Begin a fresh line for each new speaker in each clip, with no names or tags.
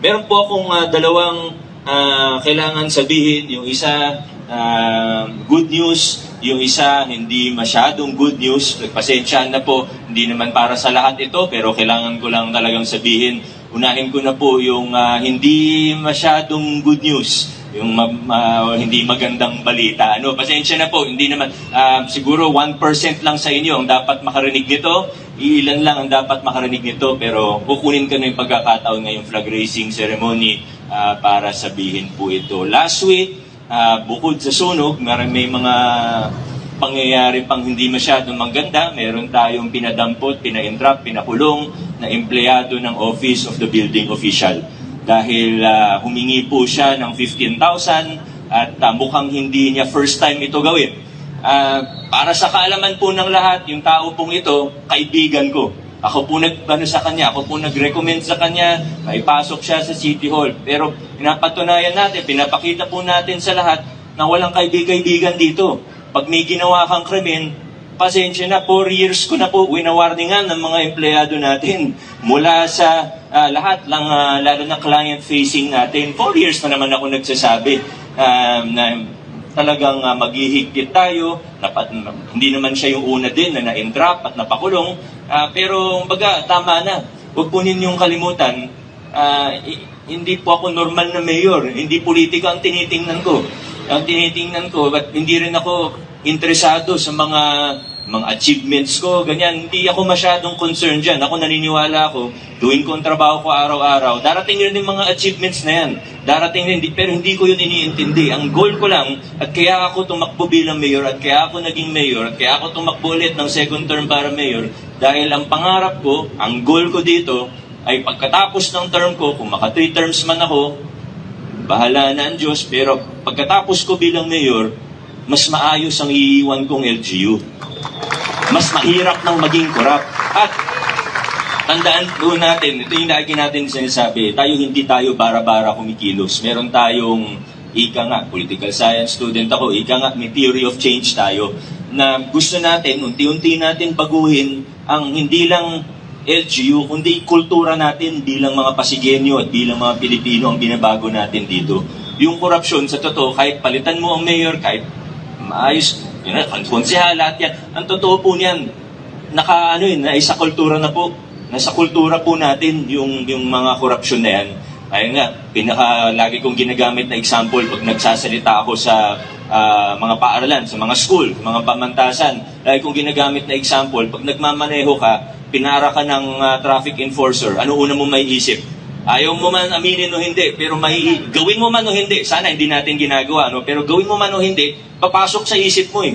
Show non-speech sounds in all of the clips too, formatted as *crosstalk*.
meron po akong ah, dalawang ah, kailangan sabihin. Yung isa, ah, good news. Yung isa, hindi masyadong good news. Pasensyahan na po, hindi naman para sa lahat ito, pero kailangan ko lang talagang sabihin. Unahin ko na po yung ah, hindi masyadong good news yung ma- hindi magandang balita. Ano, pasensya na po, hindi naman ah, siguro 1% lang sa inyo ang dapat makarinig nito. Iilan lang ang dapat makarinig nito pero kukunin ko na yung pagkakataon ngayong flag raising ceremony ah, para sabihin po ito. Last week, ah, bukod sa sunog, mar- may mga pangyayari pang hindi masyadong maganda. Meron tayong pinadampot, pina-entrap, pinakulong na empleyado ng Office of the Building Official dahil ah, humingi po siya ng 15,000 at ah, mukhang hindi niya first time ito gawin. Ah, para sa kaalaman po ng lahat, yung tao pong ito, kaibigan ko. Ako po nag ano sa kanya, ako po nag-recommend sa kanya, maipasok siya sa City Hall. Pero pinapatunayan natin, pinapakita po natin sa lahat na walang kaibigan dito. Pag may ginawa kang krimen, pasensya na, 4 years ko na po winawarningan ng mga empleyado natin *laughs* mula sa ah, lahat lang, ah, lalo na client facing natin. 4 years na naman ako nagsasabi ah, na talagang uh, maghihigpit tayo. Napat, hindi naman siya yung una din na na-entrap at napakulong. Ah, pero baga, tama na. Huwag po ninyong kalimutan, i- hindi po ako normal na mayor. Hindi politika ang tinitingnan ko. Ang tinitingnan ko, but hindi rin ako interesado sa mga mga achievements ko, ganyan. Hindi ako masyadong concerned dyan. Ako naniniwala ako, doing ko ang trabaho ko araw-araw. Darating rin yung mga achievements na yan. Darating rin, pero hindi ko yun iniintindi. Ang goal ko lang, at kaya ako tumakbo bilang mayor, at kaya ako naging mayor, at kaya ako tumakbo ulit ng second term para mayor, dahil ang pangarap ko, ang goal ko dito, ay pagkatapos ng term ko, kung maka three terms man ako, bahala na ang Diyos, pero pagkatapos ko bilang mayor, mas maayos ang iiwan kong LGU. Mas mahirap nang maging korap. At tandaan po natin, ito yung lagi natin sinasabi, tayo hindi tayo bara-bara kumikilos. Meron tayong ika nga, political science student ako, ika nga, may theory of change tayo, na gusto natin, unti-unti natin baguhin ang hindi lang LGU, kundi kultura natin bilang mga Pasigenyo at bilang mga Pilipino ang binabago natin dito. Yung korupsyon, sa totoo, kahit palitan mo ang mayor, kahit maayos, yun na, konsehala, lahat yan. Ang totoo po niyan, naka, ano yun, naisa kultura na po. Nasa kultura po natin yung, yung mga korupsyon na yan. Ayun nga, pinaka lagi kong ginagamit na example pag nagsasalita ako sa ah, mga paaralan, sa mga school, mga pamantasan. Lagi kong ginagamit na example, pag nagmamaneho ka, pinara ka ng ah, traffic enforcer, ano una mo may isip? Ayaw mo man aminin o hindi, pero may, gawin mo man o hindi, sana hindi natin ginagawa, no? pero gawin mo man o hindi, papasok sa isip mo eh.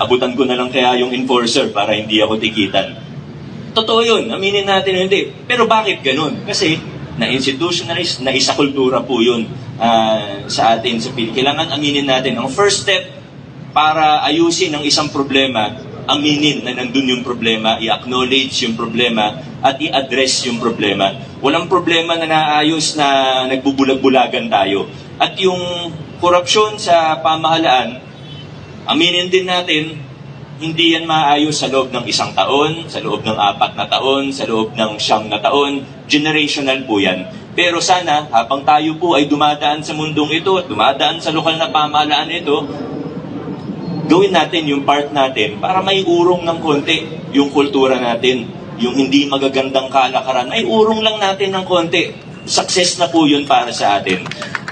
Abutan ko na lang kaya yung enforcer para hindi ako tikitan. Totoo yun, aminin natin o hindi. Pero bakit ganun? Kasi na-institutionalize, na isa kultura po yun ah, sa atin sa Pilipinas. Kailangan aminin natin. Ang first step para ayusin ang isang problema, aminin na nandun yung problema, i-acknowledge yung problema, at i-address yung problema. Walang problema na naayos na nagbubulag-bulagan tayo. At yung korupsyon sa pamahalaan, aminin din natin, hindi yan maayos sa loob ng isang taon, sa loob ng apat na taon, sa loob ng siyam na taon. Generational po yan. Pero sana, habang tayo po ay dumadaan sa mundong ito dumadaan sa lokal na pamahalaan ito, gawin natin yung part natin para may urong ng konti yung kultura natin. Yung hindi magagandang kalakaran, ay urong lang natin ng konti. Success na po yun para sa atin.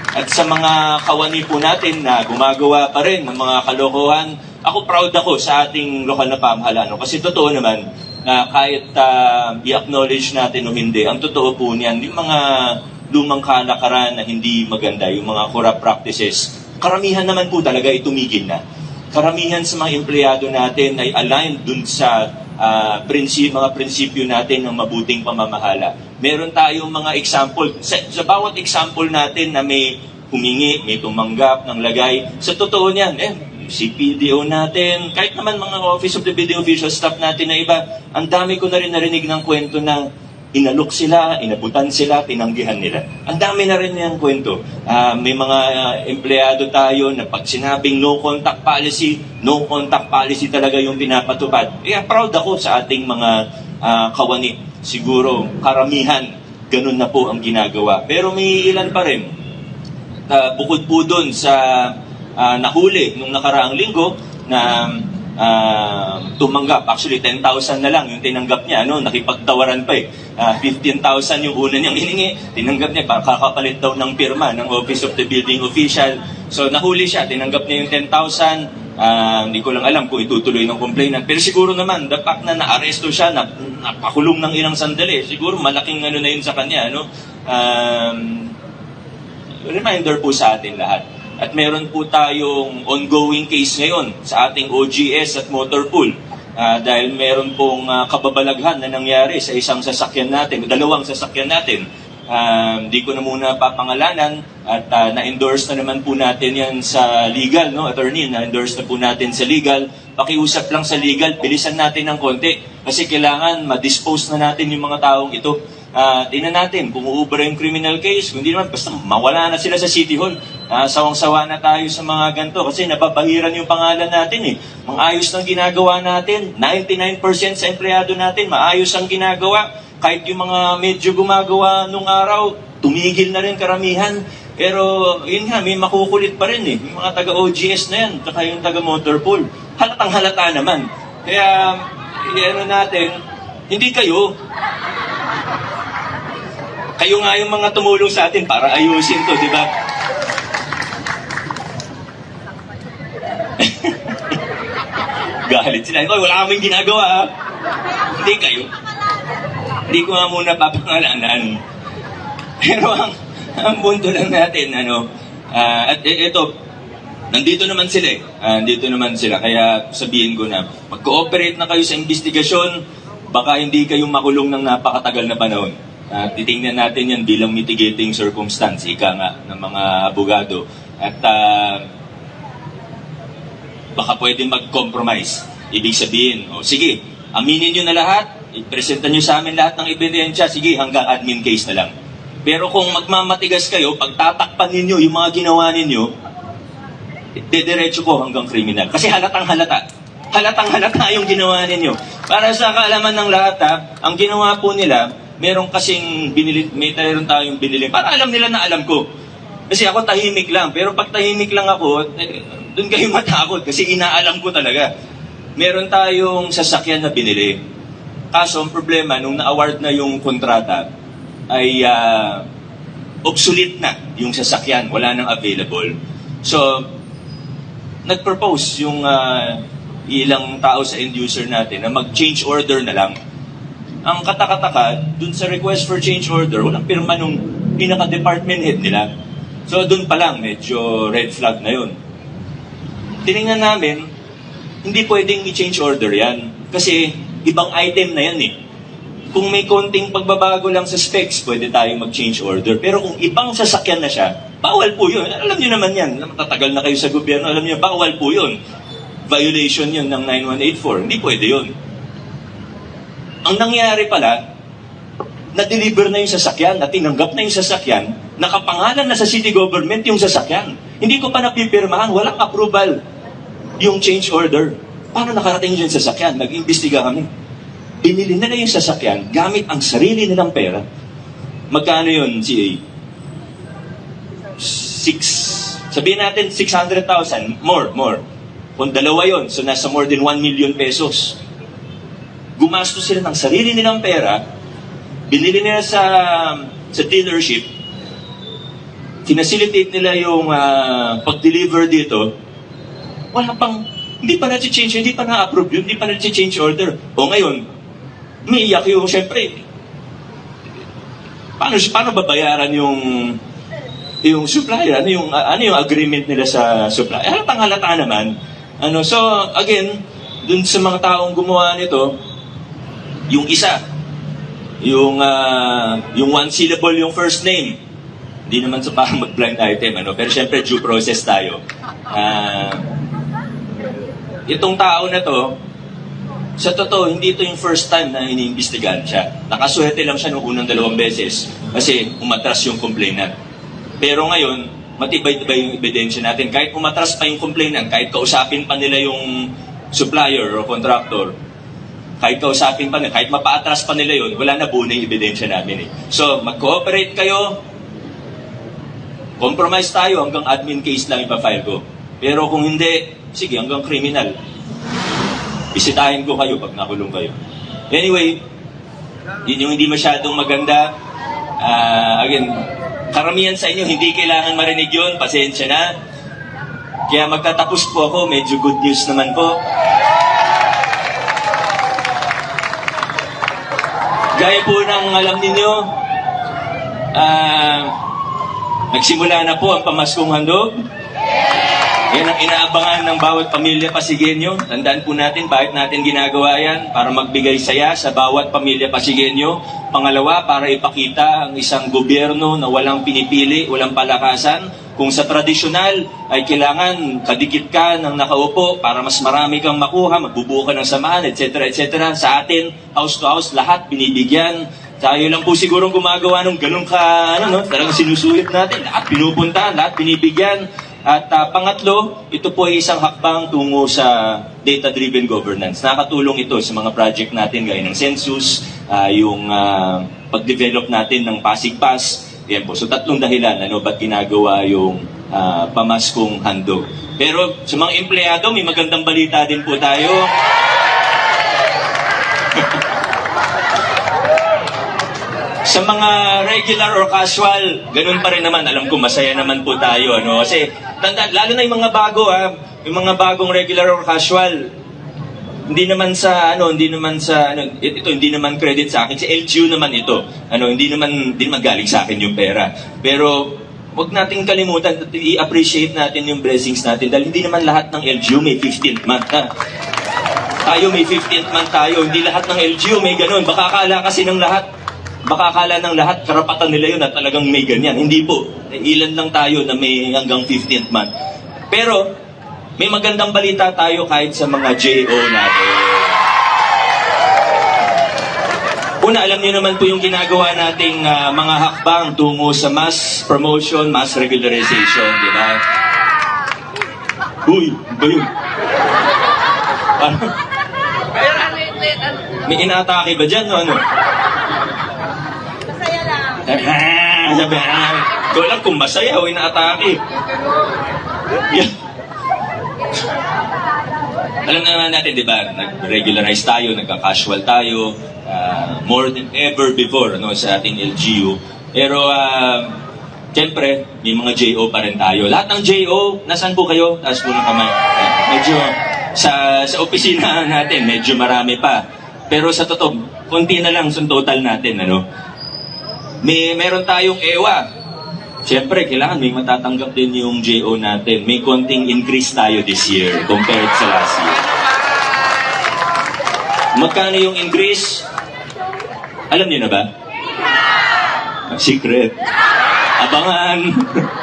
At sa mga kawani po natin na gumagawa pa rin ng mga kalokohan, ako proud ako sa ating lokal na pamahalaan. Kasi totoo naman, na kahit ah, i-acknowledge natin o hindi, ang totoo po niyan, yung mga lumang kalakaran na hindi maganda, yung mga corrupt practices, karamihan naman po talaga itumigil na. Karamihan sa mga empleyado natin ay aligned dun sa ah, prinsip, mga prinsipyo natin ng mabuting pamamahala. Meron tayong mga example. Sa, sa bawat example natin na may humingi, may tumanggap ng lagay, sa totoo niyan, eh, si PDO natin, kahit naman mga Office of the Building Official staff natin na iba, ang dami ko na rin narinig ng kwento na inalok sila, inabutan sila, tinanggihan nila. Ang dami na rin yung kwento. Ah, may mga ah, empleyado tayo na pag sinabing no contact policy, no contact policy talaga yung pinapatupad. Kaya proud ako sa ating mga ah, kawani. Siguro karamihan ganun na po ang ginagawa. Pero may ilan pa rin. Ah, bukod po doon sa ah, nahuli nung nakaraang linggo na ah, tumanggap. Actually, 10,000 na lang yung tinanggap niya. Ano? Nakipagtawaran pa eh. Ah, 15,000 yung una niyang hiningi. Tinanggap niya, para kakapalit daw ng pirma ng Office of the Building Official. So, nahuli siya. Tinanggap niya yung 10,000. Ah, hindi ko lang alam kung itutuloy ng complainant. Pero siguro naman, the fact na naaresto siya, na, napakulong ng ilang sandali, siguro malaking ano na yun sa kanya. Ano? Um, reminder po sa atin lahat. At meron po tayong ongoing case ngayon sa ating OGS at motor pool. Ah, dahil meron pong ah, kababalaghan na nangyari sa isang sasakyan natin, dalawang sasakyan natin. Um, di ko na muna papangalanan at ah, na-endorse na naman po natin yan sa legal, no? Attorney, na-endorse na po natin sa legal. Pakiusap lang sa legal, bilisan natin ng konti kasi kailangan ma-dispose na natin yung mga taong ito. Ah, tingnan natin kung yung criminal case, kung hindi naman, basta mawala na sila sa City Hall. Ah, sawang-sawa na tayo sa mga ganito kasi nababahiran yung pangalan natin eh. Maayos ng ginagawa natin, 99% sa empleyado natin, maayos ang ginagawa. Kahit yung mga medyo gumagawa nung araw, tumigil na rin karamihan. Pero yun nga, may makukulit pa rin eh. Yung mga taga-OGS na yan, tsaka yung taga-Motorpool. Halatang halata naman. Kaya, ano natin, hindi kayo, kayo nga yung mga tumulong sa atin para ayusin to, di ba? Galit sila. Oy, wala kaming ginagawa. ha?" Hindi kayo. Hindi ko nga muna papangalanan. *laughs* Pero ang, ang punto lang natin, ano, ah, at i- ito, nandito naman sila eh. Ah, nandito naman sila. Kaya sabihin ko na, mag-cooperate na kayo sa investigasyon, baka hindi kayo makulong ng napakatagal na panahon. Ah, titingnan natin yan bilang mitigating circumstance, ika nga, ng mga abogado. At ah, baka pwede mag-compromise. Ibig sabihin, o sige, aminin nyo na lahat, ipresenta nyo sa amin lahat ng ebidensya, sige, hanggang admin case na lang. Pero kung magmamatigas kayo, pag tatakpan ninyo yung mga ginawa ninyo, dediretso ko hanggang kriminal. Kasi halatang halata. Halatang halata yung ginawa ninyo. Para sa kaalaman ng lahat ha, ang ginawa po nila, meron kasing binili, may meron tayong binili. Para alam nila na alam ko. Kasi ako tahimik lang. Pero pag tahimik lang ako, eh, doon kayo *laughs* matakot kasi inaalam ko talaga. Meron tayong sasakyan na binili. Kaso ang problema, nung na-award na yung kontrata, ay ah, obsolete na yung sasakyan. Wala nang available. So, nag-propose yung ah, ilang tao sa end user natin na mag-change order na lang. Ang katakataka, dun sa request for change order, walang pirma nung pinaka-department head nila. So, dun pa lang, medyo red flag na yun. Tinignan namin, hindi pwedeng i-change order yan. Kasi, ibang item na yan eh. Kung may konting pagbabago lang sa specs, pwede tayo mag-change order. Pero kung ibang sasakyan na siya, bawal po yun. Alam niyo naman yan. Matatagal na kayo sa gobyerno, alam niyo, bawal po yun. Violation yun ng 9184. Hindi pwede yun. Ang nangyari pala, na-deliver na yung sasakyan, na tinanggap na yung sasakyan, nakapangalan na sa city government yung sasakyan. Hindi ko pa napipirmahan, walang approval yung change order. Paano nakarating yung sasakyan? Nag-imbestiga kami. Binili na yung sasakyan gamit ang sarili nilang pera. Magkano yun, CA? Six, sabihin natin 600,000, more, more. Kung dalawa yon so nasa more than 1 million pesos. Gumastos sila ng sarili nilang pera, binili nila sa sa dealership, tinacilitate nila yung ah, pag-deliver dito, wala pang, hindi pa na-change, hindi pa na-approve yun, hindi pa na-change order. O ngayon, umiiyak yung, syempre, paano, paano babayaran yung yung supplier, ano yung, ano yung agreement nila sa supplier? Halatang halata naman. Ano, so, again, dun sa mga taong gumawa nito, yung isa, yung, ah, yung one syllable yung first name, hindi naman sa parang *laughs* mag-blind item, ano? pero syempre due process tayo. Ah, itong tao na to, sa totoo, hindi ito yung first time na iniimbestigahan siya. Nakasuhete lang siya noong unang dalawang beses kasi umatras yung complainant. Pero ngayon, matibay-tibay yung ebidensya natin. Kahit umatras pa yung complainant, kahit kausapin pa nila yung supplier o contractor, kahit kausapin pa nila, kahit mapaatras pa nila yun, wala na buo yung ebidensya namin eh. So, mag-cooperate kayo, compromise tayo hanggang admin case lang ipa-file ko. Pero kung hindi, sige, hanggang criminal. Bisitahin ko kayo pag nakulong kayo. Anyway, yun yung hindi masyadong maganda. Ah, again, karamihan sa inyo hindi kailangan marinig yun, pasensya na. Kaya magtatapos po ako, medyo good news naman po. Gaya po ng alam ninyo, ah, nagsimula na po ang pamaskong handog. Yan ang inaabangan ng bawat pamilya Pasigenyo. Tandaan po natin bakit natin ginagawa yan para magbigay saya sa bawat pamilya Pasigenyo. Pangalawa, para ipakita ang isang gobyerno na walang pinipili, walang palakasan. Kung sa tradisyonal ay kailangan kadikit ka ng nakaupo para mas marami kang makuha, magbubuo ka ng samahan, etc. etc. Sa atin, house to house, lahat binibigyan. Tayo lang po siguro gumagawa ng ganun ka, ano, no? talagang sinusulit natin. Lahat pinupunta, lahat binibigyan. At ah, pangatlo, ito po ay isang hakbang tungo sa data-driven governance. Nakatulong ito sa mga project natin gaya ng census, ah, yung ah, pag-develop natin ng Pasig Pass. Yan po. So tatlong dahilan, ano, ba't ginagawa yung ah, pamaskong handog. Pero sa mga empleyado, may magandang balita din po tayo. Sa mga regular or casual, ganun pa rin naman. Alam ko, masaya naman po tayo. Ano? Kasi, tanda, lalo na yung mga bago, ha? yung mga bagong regular or casual, hindi naman sa ano, hindi naman sa ano, it- ito hindi naman credit sa akin. Si LGU naman ito. Ano, hindi naman hindi naman galing sa akin yung pera. Pero wag nating kalimutan at i-appreciate natin yung blessings natin dahil hindi naman lahat ng LGU may 15th month. Ha? Tayo may 15th month tayo, hindi lahat ng LGU may ganun. Baka akala kasi ng lahat, baka akala ng lahat karapatan nila yun at talagang may ganyan. Hindi po. Ilan lang tayo na may hanggang 15th month. Pero, may magandang balita tayo kahit sa mga JO natin. Una, alam niyo naman po yung ginagawa nating ah, mga hakbang tungo sa mass promotion, mass regularization, di ba? Uy, ano ba yun? Parang-
ano
may inatake ba dyan o ano? *laughs* Sabi, ah, ko lang kung masaya o inaatake. Yeah. Alam na naman natin, di ba, nag-regularize tayo, nagka-casual tayo, ah, more than ever before no, sa ating LGU. Pero, uh, siyempre, may mga JO pa rin tayo. Lahat ng JO, nasan po kayo? Taas po ng kamay. Ah, medyo, sa, sa opisina *laughs* natin, medyo marami pa. Pero sa totoo, konti na lang sa total natin, ano? May meron tayong EWA. Siyempre, kailangan may matatanggap din yung JO natin. May konting increase tayo this year compared sa last year. Magkano yung increase? Alam niyo na ba? Secret. Abangan.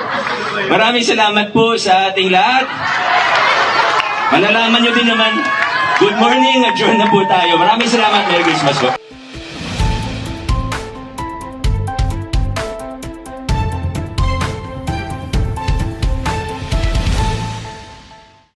*laughs* Maraming salamat po sa ating lahat. Malalaman niyo din naman. Good morning, adjourn na po tayo. Maraming salamat. Merry Christmas po.